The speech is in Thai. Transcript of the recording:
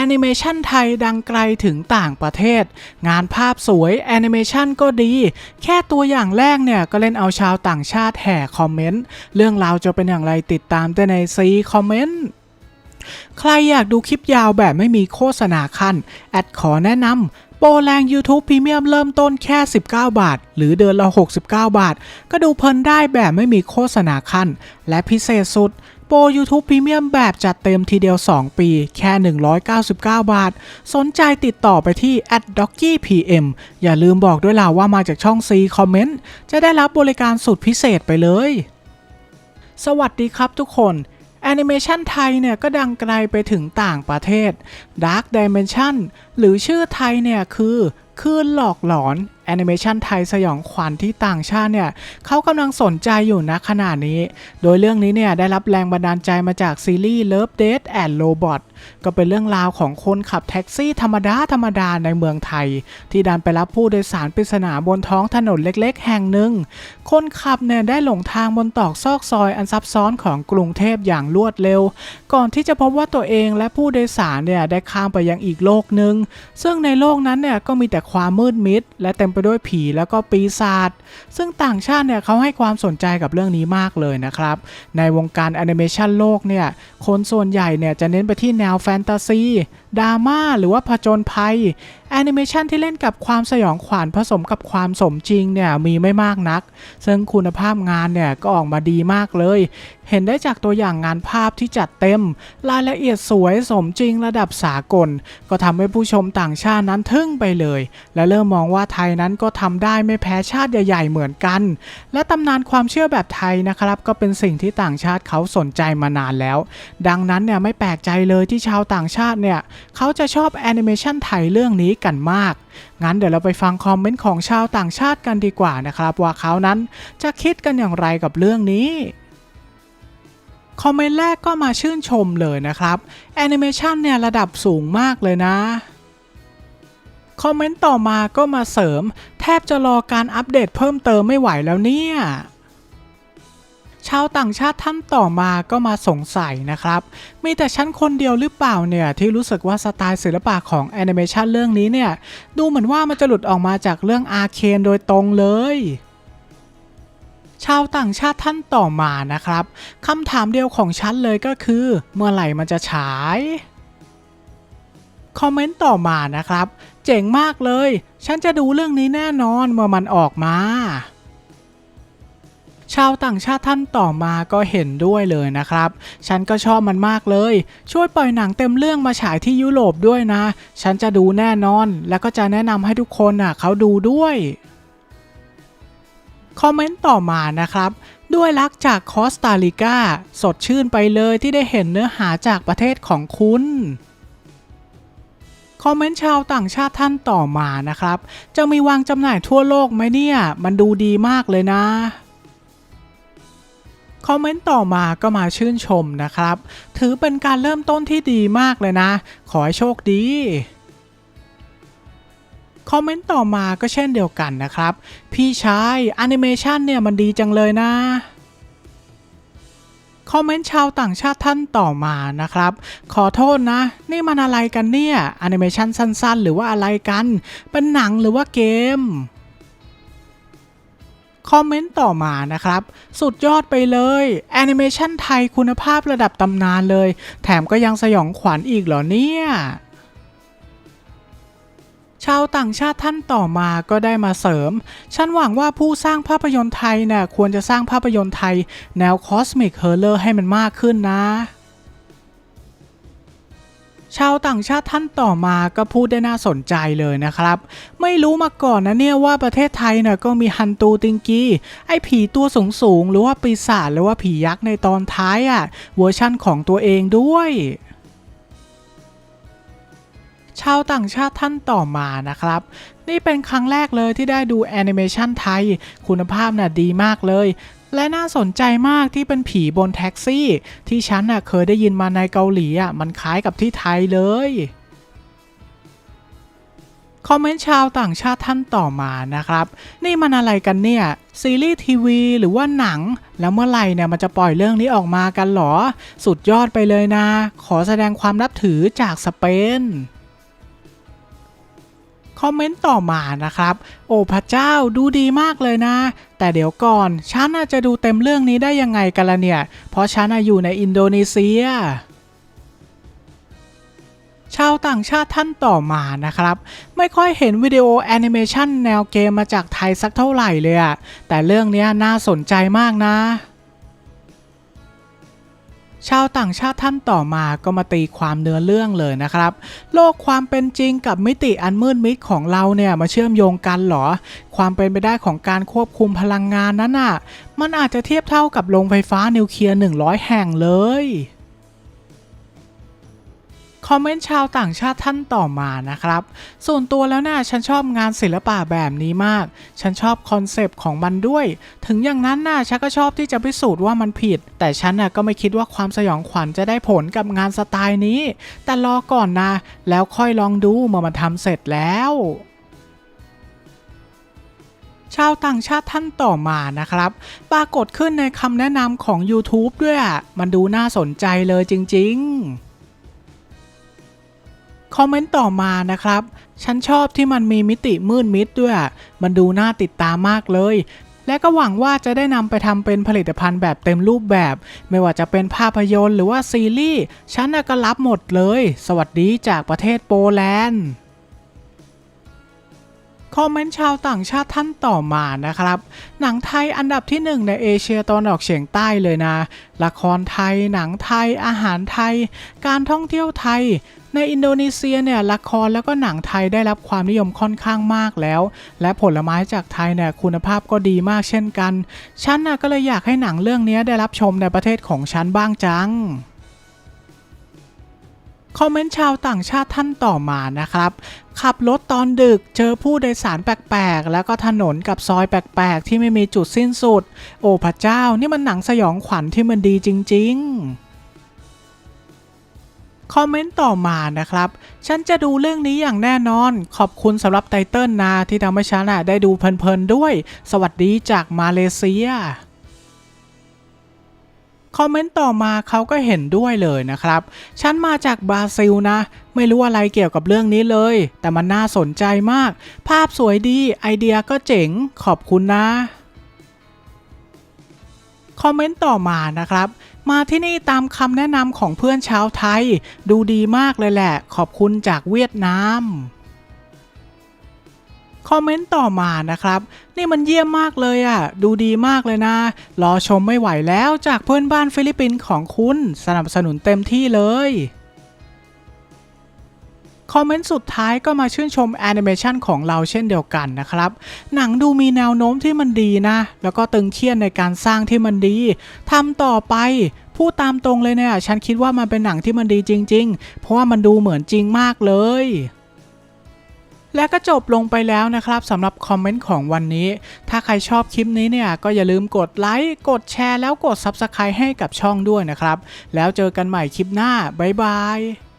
อนิเมชันไทยดังไกลถึงต่างประเทศ งานภาพสวยแอนิเมชันก็ดี แค่ตัวอย่างแรกเนี่ย ก็เล่นเอาชาวต่างชาติแห่คอมเมนต์ เรื่องราวจะเป็นอย่างไรติดตามได้ในซีคอมเมนต์ใครอยากดูคลิปยาวแบบไม่มีโฆษณาขั้นแอดขอแนะนำโปรแรง YouTube Premium เริ่มต้นแค่ 19 บาท หรือเดือนละ 69 บาท ก็ดูเพลินได้แบบไม่มีโฆษณาขั้นและพิเศษสุด โปร YouTube Premium แบบจัดเต็มทีเดียว 2 ปี แค่ 199 บาท สนใจติดต่อไปที่ d o c k y PM อย่าลืมบอกด้วยล่ะว่ามาจากช่อง C Comment จะได้รับบริการสุดพิเศษไปเลย สวัสดีครับทุกคนแอนิเมชันไทยเนี่ยก็ดังไกลไปถึงต่างประเทศ Dark Dimension หรือชื่อไทยเนี่ยคือ คลื่นหลอกหลอนแอนิเมชันไทยสยองขวัญที่ต่างชาติเนี่ยเขากำลังสนใจอยู่ณขณะนี้ โดยเรื่องนี้เนี่ยได้รับแรงบันดาลใจมาจากซีรีส์ Love Death and Robot ก็เป็นเรื่องราวของคนขับแท็กซี่ธรรมดาธรรมดาในเมืองไทย ที่ดันไปรับผู้โดยสารปริศนาบนท้องถนนเล็กๆ แห่งหนึ่ง คนขับเนี่ยได้หลงทางบนตอกซอกซอยอันซับซ้อนของกรุงเทพอย่างรวดเร็ว ก่อนที่จะพบว่าตัวเองและผู้โดยสารเนี่ยได้ข้ามไปยังอีกโลกหนึ่งซึ่งในโลกนั้นเนี่ยก็มีแต่ความมืดมิด และเต็มไปด้วยผีแล้วก็ปีศาจซึ่งต่างชาติเนี่ยเขาให้ความสนใจกับเรื่องนี้มากเลยนะครับ ในวงการแอนิเมชันโลกเนี่ยคนส่วนใหญ่เนี่ยจะเน้นไปที่แนวแฟนตาซีดราม่าหรือว่าผจญภัยแอนิเมชันที่เล่นกับความสยองขวัญผสมกับความสมจริงเนี่ยมีไม่มากนัก ซึ่งคุณภาพงานเนี่ยก็ออกมาดีมากเลย เห็นได้จากตัวอย่างงานภาพที่จัดเต็ม รายละเอียดสวยสมจริงระดับสากล ก็ทำให้ผู้ชมต่างชาตินั้นทึ่งไปเลยและเริ่มมองว่าไทยนั้นก็ทำได้ไม่แพ้ชาติใหญ่ๆเหมือนกัน และตำนานความเชื่อแบบไทยนะครับ ก็เป็นสิ่งที่ต่างชาติเขาสนใจมานานแล้ว ดังนั้นเนี่ยไม่แปลกใจเลยที่ชาวต่างชาติเนี่ยเขาจะชอบแอนิเมชันไทยเรื่องนี้กันมาก งั้นเดี๋ยวเราไปฟังคอมเมนต์ของชาวต่างชาติกันดีกว่านะครับ ว่าเขานั้นจะคิดกันอย่างไรกับเรื่องนี้คอมเมนต์แรกก็มาชื่นชมเลยนะครับแอนิเมชันเนี่ยระดับสูงมากเลยนะ คอมเมนต์ต่อมาก็มาเสริม แทบจะรอการอัปเดตเพิ่มเติมไม่ไหวแล้วเนี่ยชาวต่างชาติท่านต่อมาก็มาสงสัยนะครับ มีแต่ฉันคนเดียวหรือเปล่าเนี่ย ที่รู้สึกว่าสไตล์ศิลปะของแอนิเมชันเรื่องนี้เนี่ย ดูเหมือนว่ามันจะหลุดออกมาจากเรื่องอาเคนโดยตรงเลย ชาวต่างชาติท่านต่อมานะครับคำถามเดียวของฉันเลยก็คือ เมื่อไหร่มันจะฉายคอมเมนต์ต่อมานะครับ จ๋งมากเลย ฉันจะดูเรื่องนี้แน่นอนเมื่อมันออกมา ชาวต่างชาติท่านต่อมาก็เห็นด้วยเลยนะครับ ฉันก็ชอบมันมากเลย ช่วยปล่อยหนังเต็มเรื่องมาฉายที่ยุโรปด้วยนะ ฉันจะดูแน่นอน แล้วก็จะแนะนำให้ทุกคนน่ะเขาดูด้วยคอมเมนต์ต่อมานะครับ ด้วยรักจากคอสตาริกาสดชื่นไปเลยที่ได้เห็นเนื้อหาจากประเทศของคุณ คอมเมนต์ชาวต่างชาติท่านต่อมานะครับ จะมีวางจำหน่ายทั่วโลกไหมเนี่ย มันดูดีมากเลยนะคอมเมนต์ต่อมาก็มาชื่นชมนะครับ ถือเป็นการเริ่มต้นที่ดีมากเลยนะ ขอให้โชคดี คอมเมนต์ต่อมาก็เช่นเดียวกันนะครับ พี่ชายแอนิเมชันเนี่ยมันดีจังเลยนะ คอมเมนต์ชาวต่างชาติท่านต่อมานะครับ ขอโทษนะ นี่มันอะไรกันเนี่ยแอนิเมชันสั้นๆ หรือว่าอะไรกัน เป็นหนังหรือว่าเกมคอมเมนต์ต่อมานะครับ สุดยอดไปเลยแอนิเมชันไทยคุณภาพระดับตำนานเลย แถมก็ยังสยองขวัญอีกเหรอเนี่ย ชาวต่างชาติท่านต่อมาก็ได้มาเสริม ฉันหวังว่าผู้สร้างภาพยนตร์ไทยเนี่ยควรจะสร้างภาพยนตร์ไทย แนวคอสมิกเฮอร์เลอร์ให้มันมากขึ้นนะ ชาวต่างชาติท่านต่อมาก็พูดได้น่าสนใจเลยนะครับ ไม่รู้มาก่อนนะเนี่ยว่าประเทศไทยเนี่ยก็มีฮันตูติงกีไอ้ผีตัวสูงสูงๆหรือว่าปีศาจหรือว่าผียักษ์ในตอนท้ายอะ่ะเวอร์ชั่นของตัวเองด้วย ชาวต่างชาติท่านต่อมานะครับ นี่เป็นครั้งแรกเลยที่ได้ดูแอนิเมชันไทย คุณภาพน่ะดีมากเลย และน่าสนใจมากที่เป็นผีบนแท็กซี่ ที่ฉันน่ะเคยได้ยินมาในเกาหลีอะมันคล้ายกับที่ไทยเลยคอมเมนต์ชาวต่างชาติท่านต่อมานะครับ นี่มันอะไรกันเนี่ย ซีรีส์ทีวีหรือว่าหนัง แล้วเมื่อไหร่เนี่ยมันจะปล่อยเรื่องนี้ออกมากันหรอ สุดยอดไปเลยนะ ขอแสดงความนับถือจากสเปน คอมเมนต์ต่อมานะครับ โอ้พระเจ้าดูดีมากเลยนะ แต่เดี๋ยวก่อน ฉันน่าจจะดูเต็มเรื่องนี้ได้ยังไงกันละเนี่ย เพราะฉันอยู่ในอินโดนีเซียชาวต่างชาติท่านต่อมานะครับ ไม่ค่อยเห็นวิดีโอแอนิเมชันแนวเกมมาจากไทยสักเท่าไหร่เลยอะแต่เรื่องนี้น่าสนใจมากนะ ชาวต่างชาติท่านต่อมาก็มาตีความเนื้อเรื่องเลยนะครับ โลกความเป็นจริงกับมิติอันมืดมิดของเราเนี่ยมาเชื่อมโยงกันหรอ ความเป็นไปได้ของการควบคุมพลังงานนั้นน่ะ มันอาจจะเทียบเท่ากับโรงไฟฟ้านิวเคลียร์100 แห่งเลย อมเมนต์ชาวต่างชาติท่านต่อมานะครับ ส่วนตัวแล้วนะ่ะฉันชอบงานศิลปะแบบนี้มาก ฉันชอบคอนเซปต์ของมันด้วย ถึงอย่างนั้นน่ะฉันก็ชอบที่จะพิสูจน์ว่ามันผิด แต่ฉันน่ะก็ไม่คิดว่าความสยองขวัญจะได้ผลกับงานสไตล์นี้ แต่รอก่อนนะ แล้วค่อยลองดูเมื่อมันทำเสร็จแล้วชาวต่างชาติท่านต่อมานะครับ ปรากฏขึ้นในคำแนะนำของ YouTube ด้วย มันดูน่าสนใจเลยจริง ๆ คอมเมนต์ต่อมานะครับ ฉันชอบที่มันมีมิติมืดมิดด้วย มันดูน่าติดตามมากเลย และก็หวังว่าจะได้นำไปทำเป็นผลิตภัณฑ์แบบเต็มรูปแบบ ไม่ว่าจะเป็นภาพยนตร์หรือว่าซีรีส์ ฉันก็รับหมดเลย สวัสดีจากประเทศโปแลนด์ คอมเมนต์ชาวต่างชาติท่านต่อมานะครับ หนังไทยอันดับที่หนึ่งในเอเชียตะวันออกเฉียงใต้เลยนะ ละครไทย หนังไทย อาหารไทย การท่องเที่ยวไทย ในอินโดนีเซียเนี่ยละครแล้วก็หนังไทยได้รับความนิยมค่อนข้างมากแล้ว และผลไม้จากไทยเนี่ยคุณภาพก็ดีมากเช่นกัน ฉันน่ะก็เลยอยากให้หนังเรื่องนี้ได้รับชมในประเทศของฉันบ้างจัง คอมเมนต์ชาวต่างชาติท่านต่อมานะครับ ขับรถตอนดึกเจอผู้โดยสารแปลกๆ แล้วก็ถนนกับซอยแปลกๆ ที่ไม่มีจุดสิ้นสุด โอ้พระเจ้านี่มันหนังสยองขวัญที่มันดีจริง ๆคอมเมนต์ต่อมานะครับ ฉันจะดูเรื่องนี้อย่างแน่นอน ขอบคุณสำหรับไตเติลนาที่ทำให้ฉันได้ดูเพลินๆด้วย สวัสดีจากมาเลเซีย คอมเมนต์ต่อมาเขาก็เห็นด้วยเลยนะครับ ฉันมาจากบราซิลนะ ไม่รู้อะไรเกี่ยวกับเรื่องนี้เลย แต่มันน่าสนใจมาก ภาพสวยดี ไอเดียก็เจ๋ง ขอบคุณนะ คอมเมนต์ต่อมานะครับ มาที่นี่ตามคำแนะนำของเพื่อนชาวไทย ดูดีมากเลยแหละ ขอบคุณจากเวียดนาม คอมเมนต์ต่อมานะครับ นี่มันเยี่ยมมากเลยอะ่ะ ดูดีมากเลยนะ รอชมไม่ไหวแล้วจากเพื่อนบ้านฟิลิปปินส์ของคุณ สนับสนุนเต็มที่เลยคอมเมนต์สุดท้ายก็มาชื่นชมแอนิเมชันของเราเช่นเดียวกันนะครับ หนังดูมีแนวโน้มที่มันดีนะ แล้วก็ตึงเครียดในการสร้างที่มันดีทำต่อไป พูดตามตรงเลยเนี่ย ฉันคิดว่ามันเป็นหนังที่มันดีจริง ๆ เพราะว่ามันดูเหมือนจริงมากเลย และก็จบลงไปแล้วนะครับสำหรับคอมเมนต์ของวันนี้ ถ้าใครชอบคลิปนี้เนี่ยก็อย่าลืมกดไลค์ กดแชร์แล้วกด Subscribe ให้กับช่องด้วยนะครับ แล้วเจอกันใหม่คลิปหน้า บ๊ายบาย